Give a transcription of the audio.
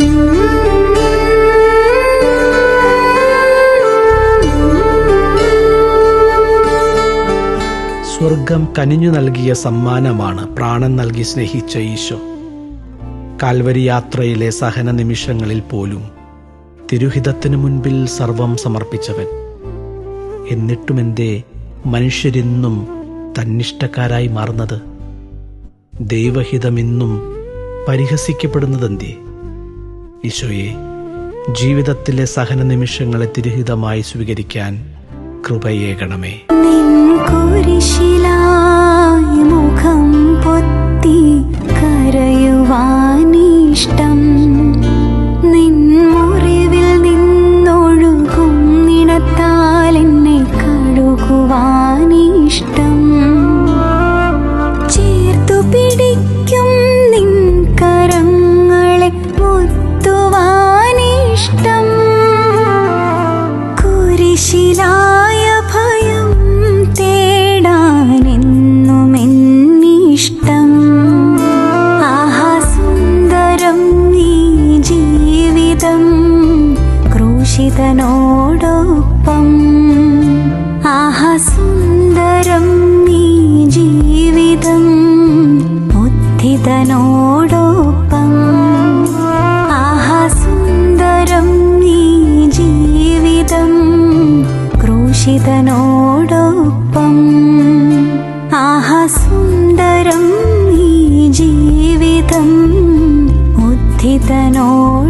സ്വർഗം കനിഞ്ഞു നൽകിയ സമ്മാനമാണ് പ്രാണൻ നൽകി സ്നേഹിച്ച ഈശോ. കാൽവരി യാത്രയിലെ സഹന നിമിഷങ്ങളിൽ പോലും തിരുഹിതത്തിനു മുൻപിൽ സർവം സമർപ്പിച്ചവൻ. എന്നിട്ടും എന്നിട്ടുമെന്തേ മനുഷ്യരിന്നും തന്നിഷ്ടക്കാരായി മാറുന്നത്? ദൈവഹിതമിന്നും പരിഹസിക്കപ്പെടുന്നതെന്തേ? ഈശോയെ ജീവിതത്തിലെ സഹന നിമിഷങ്ങളെ തിരുഹിതമായി സ്വീകരിക്കാൻ കൃപയേകണമേ. അക്ഷിതനോടൊപ്പം ആഹ സുന്ദരം നീ ജീവിതം ഉദ്ധിതനോടൊപ്പം ആഹ സുന്ദരം നീ ജീവിതം ക്രൂശിതനോടൊപ്പം ആഹ സുന്ദരം നീ ജീവിതം ഉദ്ധിതനോട്